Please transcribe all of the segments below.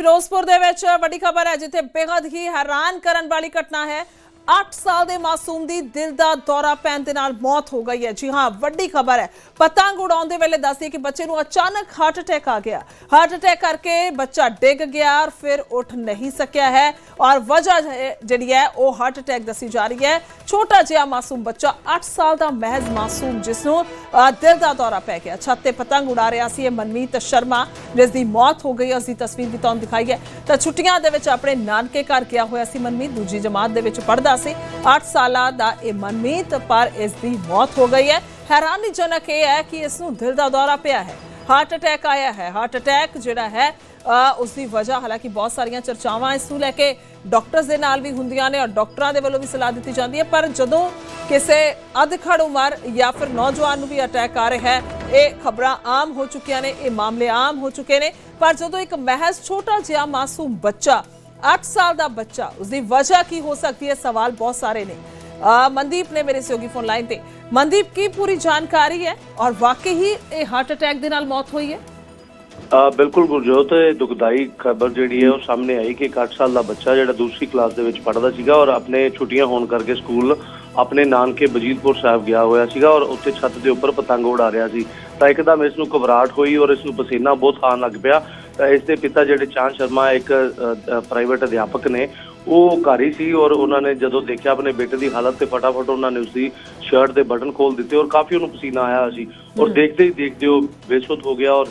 ਫਿਰੋਜ਼ਪੁਰ ਦੇ ਵਿੱਚ ਵੱਡੀ ਖਬਰ ਹੈ ਜਿੱਥੇ ਬੇहद ਹੀ ਹੈਰਾਨ ਕਰਨ ਵਾਲੀ ਘਟਨਾ ਹੈ। 8 ਸਾਲ ਦੇ ਮਾਸੂਮ ਦੀ ਦਿਲ ਦਾ ਦੌਰਾ ਪੈਣ ਦੇ ਨਾਲ ਮੌਤ ਹੋ ਗਈ ਹੈ। ਜੀ ਹਾਂ, ਵੱਡੀ ਖਬਰ ਹੈ। ਪਤੰਗ ਉਡਾਉਣ ਦੇ ਵੇਲੇ ਦੱਸਦੀ ਕਿ ਬੱਚੇ ਨੂੰ ਅਚਾਨਕ ਹਾਰਟ ਅਟੈਕ ਆ ਗਿਆ। ਹਾਰਟ ਅਟੈਕ ਕਰਕੇ ਬੱਚਾ ਡਿੱਗ ਗਿਆ ਔਰ ਫਿਰ ਉੱਠ ਨਹੀਂ ਸਕਿਆ ਹੈ ਔਰ ਵਜ੍ਹਾ ਜਿਹੜੀ ਹੈ, ਉਹ ਹਾਰਟ ਅਟੈਕ ਦੱਸੀ ਜਾ ਰਹੀ ਹੈ। ਛੋਟਾ ਜਿਹਾ ਮਾਸੂਮ ਬੱਚਾ 8 ਸਾਲ ਦਾ ਮਹਿਜ਼ ਮਾਸੂਮ, ਜਿਸ ਨੂੰ ਦਿਲ ਦਾ ਦੌਰਾ ਪੈ ਗਿਆ। ਛੱਤ ਤੇ ਪਤੰਗ ਉਡਾ ਰਿਹਾ ਸੀ ਇਹ ਮਨਮੀਤ ਸ਼ਰਮਾ ਜਿਸ ਦੀ ਮੌਤ ਹੋ ਗਈ ਉਸ ਦੀ ਤਸਵੀਰ ਵੀ ਤੁਹਾਨੂੰ ਦਿਖਾਈ ਹੈ। ਤਾਂ ਛੁੱਟੀਆਂ ਦੇ ਵਿੱਚ ਆਪਣੇ ਨਾਨਕੇ ਘਰ ਗਿਆ ਹੋਇਆ ਸੀ ਮਨਮੀਤ, ਦੂਜੀ ਜਮਾਤ ਦੇ ਵਿੱਚ ਪੜ੍ਹਦਾ ਸੀ। 8 ਸਾਲਾਂ ਦਾ ਇਹ ਮਨਮੀਤ, ਪਰ ਇਸ ਦੀ ਮੌਤ ਹੋ ਗਈ ਹੈ। ਹੈਰਾਨੀਜਨਕ ਇਹ ਹੈ ਕਿ ਇਸ ਨੂੰ ਦਿਲ ਦਾ ਦੌਰਾ ਪਿਆ ਹੈ। ਹਾਰਟ ਅਟੈਕ ਆਇਆ ਹੈ। ਹਾਰਟ ਅਟੈਕ ਜਿਹੜਾ ਹੈ ਉਸ ਦੀ ਵਜ੍ਹਾ, ਹਾਲਾਂਕਿ ਬਹੁਤ ਸਾਰੀਆਂ ਚਰਚਾਵਾਂ ਇਸ ਨੂੰ ਲੈ ਕੇ ਡਾਕਟਰਸ ਦੇ ਨਾਲ ਵੀ ਹੁੰਦੀਆਂ ਨੇ ਔਰ ਡਾਕਟਰਾਂ ਦੇ ਵੱਲੋਂ ਵੀ ਸਲਾਹ ਦਿੱਤੀ ਜਾਂਦੀ ਹੈ। ਪਰ ਜਦੋਂ ਕਿਸੇ ਅਧਖੜ ਉਮਰ ਜਾਂ ਫਿਰ ਨੌਜਵਾਨ ਨੂੰ ਵੀ ਅਟੈਕ ਆ ਰਿਹਾ ਹੈ, ਇਹ ਖਬਰਾਂ ਆਮ ਹੋ ਚੁੱਕੀਆਂ ਨੇ, ਇਹ ਮਾਮਲੇ ਆਮ ਹੋ ਚੁੱਕੇ ਨੇ। ਪਰ ਜਦੋਂ ਇੱਕ ਮਹਿਜ਼ ਛੋਟਾ ਜਿਹਾ ਮਾਸੂਮ ਬੱਚਾ 8 ਸਾਲ ਦਾ ਬੱਚਾ ਉਸ ਦੀ ਵਜ੍ਹਾ ਕੀ ਹੋ ਸਕਦੀ ਹੈ? ਸਵਾਲ ਬਹੁਤ ਸਾਰੇ ਨੇ। ਮਨਦੀਪ ਨੇ ਮੇਰੇ ਸਹਿਯੋਗੀ ਫੋਨ ਲਾਈਨ ਤੇ। ਮਨਦੀਪ, ਕੀ ਪੂਰੀ ਜਾਣਕਾਰੀ ਹੈ? ਔਰ ਵਾਕਈ ਹੀ ਇਹ ਹਾਰਟ ਅਟੈਕ ਦੇ ਨਾਲ ਮੌਤ ਹੋਈ ਹੈ? ਬਿਲਕੁਲ ਗੁਰਜੋਤ, ਇਹ ਦੁਖਦਾਈ ਖਬਰ ਜਿਹੜੀ ਹੈ, ਉਹ ਸਾਹਮਣੇ ਆਈ ਕਿ ਇੱਕ 8 ਸਾਲ ਦਾ ਬੱਚਾ ਜਿਹੜਾ ਦੂਸਰੀ ਕਲਾਸ ਦੇ ਵਿੱਚ ਪੜ੍ਹਦਾ ਸੀਗਾ ਔਰ ਆਪਣੇ ਛੁੱਟੀਆਂ ਹੋਣ ਕਰਕੇ ਸਕੂਲ ਆਪਣੇ ਨਾਨਕੇ ਬਜੀਤਪੁਰ ਸਾਹਿਬ ਗਿਆ ਹੋਇਆ ਸੀਗਾ ਔਰ ਉੱਥੇ ਛੱਤ ਦੇ ਉੱਪਰ ਪਤੰਗ ਉਡਾ ਰਿਹਾ ਸੀ। ਤਾਂ ਇੱਕਦਮ ਇਸ ਨੂੰ ਘਬਰਾਹਟ ਹੋਈ ਔਰ ਇਸ ਨੂੰ ਪਸੀਨਾ ਬਹੁਤ ਆਉਣ ਲੱਗ ਪਿਆ। ਤਾਂ ਇਸ ਦੇ ਪਿਤਾ ਜਿਹੜੇ ਚਾਂਦ ਸ਼ਰਮਾ ਇੱਕ ਪ੍ਰਾਈਵੇਟ ਅਧਿਆਪਕ ਨੇ ਉਹ ਘਰ ਹੀ ਸੀ ਔਰ ਉਹਨਾਂ ਨੇ ਜਦੋਂ ਦੇਖਿਆ ਆਪਣੇ ਬੇਟੇ ਦੀ ਹਾਲਤ ਤੇ ਫਟਾਫਟ ਉਹਨਾਂ ਨੇ ਉਸਦੀ ਸ਼ਰਟ ਦੇ ਬਟਨ ਖੋਲ ਦਿੱਤੇ ਔਰ ਕਾਫੀ ਉਹਨੂੰ ਪਸੀਨਾ ਆਇਆ ਸੀ। ਔਰ ਦੇਖਦੇ ਹੀ ਦੇਖਦੇ ਉਹ ਬੇਸੁੱਧ ਹੋ ਗਿਆ ਔਰ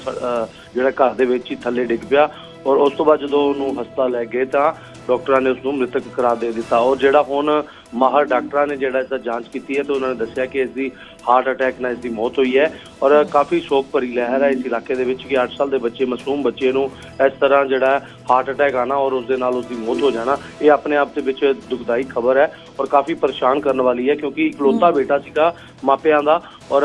ਜਿਹੜਾ ਘਰ ਦੇ ਵਿੱਚ ਹੀ ਥੱਲੇ ਡਿੱਗ ਪਿਆ ਔਰ ਉਸ ਤੋਂ ਬਾਅਦ ਜਦੋਂ ਉਹਨੂੰ ਹਸਪਤਾਲ ਲੈ ਗਏ ਤਾਂ ਡਾਕਟਰਾਂ ਨੇ ਉਸ ਨੂੰ ਮ੍ਰਿਤਕ ਕਰਾ ਦੇ ਦਿੱਤਾ। ਔਰ ਜਿਹੜਾ ਹੁਣ ਮਾਹਰ ਡਾਕਟਰਾਂ ਨੇ ਜਿਹੜਾ ਇਸ ਦਾ ਜਾਂਚ ਕੀਤੀ ਹੈ ਤੇ ਉਹਨਾਂ ਨੇ ਦੱਸਿਆ ਕਿ ਇਸ ਦੀ ਹਾਰਟ ਅਟੈਕ ਨਾਲ ਇਸ ਦੀ ਮੌਤ ਹੋਈ ਹੈ ਔਰ ਕਾਫੀ ਸ਼ੋਕ ਭਰੀ ਲਹਿਰ ਹੈ ਇਸ ਇਲਾਕੇ ਦੇ ਵਿੱਚ ਕਿ 8 ਸਾਲ ਦੇ ਬੱਚੇ ਮਾਸੂਮ ਬੱਚੇ ਨੂੰ ਇਸ ਤਰ੍ਹਾਂ ਜਿਹੜਾ ਹਾਰਟ ਅਟੈਕ ਆਣਾ ਔਰ ਉਸ ਦੇ ਨਾਲ ਉਸ ਦੀ ਮੌਤ ਹੋ ਜਾਣਾ ਇਹ ਆਪਣੇ ਆਪ ਦੇ ਵਿੱਚ ਦੁਖਦਾਈ ਖਬਰ ਹੈ ਔਰ ਕਾਫੀ ਪਰੇਸ਼ਾਨ ਕਰਨ ਵਾਲੀ ਹੈ ਕਿਉਂਕਿ ਇਕਲੌਤਾ ਬੇਟਾ ਸੀਗਾ ਮਾਪਿਆਂ ਦਾ ਔਰ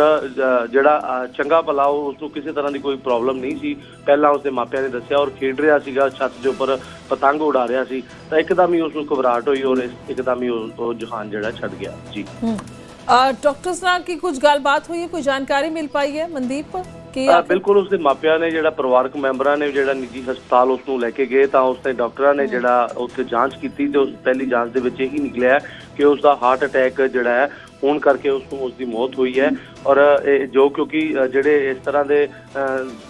ਜਿਹੜਾ ਚੰਗਾ ਭਲਾ ਉਹ ਉਸ ਨੂੰ ਕਿਸੇ ਤਰ੍ਹਾਂ ਦੀ ਕੋਈ ਪ੍ਰੋਬਲਮ ਨਹੀਂ ਸੀ। ਪਹਿਲਾਂ ਉਸਦੇ ਮਾਪਿਆਂ ਨੇ ਦੱਸਿਆ ਔਰ ਖੇਡ ਰਿਹਾ ਸੀਗਾ ਛੱਤ ਦੇ ਉੱਪਰ ਪਤੰਗ ਉਡਾ ਰਿਹਾ ਸੀ। ਤਾਂ ਇੱਕਦਮ ਹੀ ਉਸ ਨੂੰ ਘਬਰਾਹਟ ਹੋਈ ਔਰ ਇੱਕਦਮ ਹੀ ਉਹ ਉਹ ਜਹਾਨ ਜਿਹੜਾ ਛੱਡ ਗਿਆ। ਜੀ। ਡਾਕਟਰਸ ਨਾਲ ਕੀ ਕੁਝ ਗੱਲਬਾਤ ਹੋਈ ਹੈ? ਕੋਈ ਜਾਣਕਾਰੀ ਮਿਲ ਪਾਈ ਹੈ? ਮਨਦੀਪ ਕੀ ਬਿਲਕੁਲ ਉਸਦੇ ਮਾਪਿਆਂ ਨੇ ਜਿਹੜਾ ਪਰਿਵਾਰਕ ਮੈਂਬਰਾਂ ਨੇ ਜਿਹੜਾ ਨਿੱਜੀ ਹਸਪਤਾਲ ਉਸ ਨੂੰ ਲੈ ਕੇ ਗਏ ਤਾਂ ਉਸਦੇ ਡਾਕਟਰਾਂ ਨੇ ਜਿਹੜਾ ਉੱਥੇ ਜਾਂਚ ਕੀਤੀ ਤੇ ਉਸ ਪਹਿਲੀ ਜਾਂਚ ਦੇ ਵਿੱਚ ਇਹੀ ਨਿਕਲਿਆ ਕਿ ਉਸ ਦਾ ਹਾਰਟ ਅਟੈਕ ਜਿਹੜਾ ਹੈ ਹੋਣ ਕਰਕੇ ਉਸ ਨੂੰ ਉਸ ਦੀ ਮੌਤ ਹੋਈ ਹੈ। ਔਰ ਜੋ ਕਿਉਂਕਿ ਜਿਹੜੇ ਇਸ ਤਰ੍ਹਾਂ ਦੇ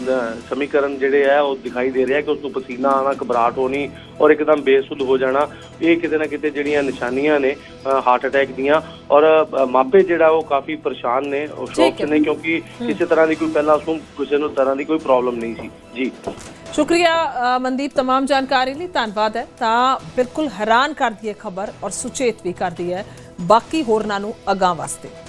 ਨ- ਸਮੀਕਰਨ ਜਿਹੜੇ ਆ ਉਹ ਦਿਖਾਈ ਦੇ ਰਿਹਾ ਕਿ ਉਸ ਨੂੰ ਪਸੀਨਾ ਆਣਾ ਘਬਰਾਹਟ ਹੋਣੀ ਔਰ ਇੱਕਦਮ ਬੇਸੁੱਧ ਹੋ ਜਾਣਾ। ਇਹ ਕਿਤੇ ਨਾ ਕਿਤੇ ਜਿਹੜੀਆਂ ਨਿਸ਼ਾਨੀਆਂ ਨੇ ਹਾਰਟ ਅਟੈਕ ਦੀਆਂ ਔਰ ਮਾਪੇ ਜਿਹੜਾ ਉਹ ਕਾਫੀ ਪਰੇਸ਼ਾਨ ਨੇ ਉਹ ਸ਼ੌਕ ਨੇ ਕਿਉਂਕਿ ਕਿਸੇ ਤਰ੍ਹਾਂ ਦੀ ਕੋਈ ਪਹਿਲਾਂ ਉਸਨੂੰ ਕਿਸੇ ਨੂੰ ਤਰ੍ਹਾਂ ਦੀ ਕੋਈ ਪ੍ਰੋਬਲਮ ਨਹੀਂ ਸੀ। ਜੀ। ਸ਼ੁਕਰੀਆ ਅ, ਮਨਦੀਪ तमाम ਜਾਣਕਾਰੀ ਲਈ ਧੰਨਵਾਦ ਹੈ ਤਾਂ ਬਿਲਕੁਲ ਹੈਰਾਨ ਕਰਦੀ ਹੈ ਖਬਰ ਔਰ ਸੁਚੇਤ ਵੀ ਕਰਦੀ ਹੈ ਬਾਕੀ ਹੋਰਨਾਂ ਨੂੰ ਅਗਾਂਹ ਵਾਸਤੇ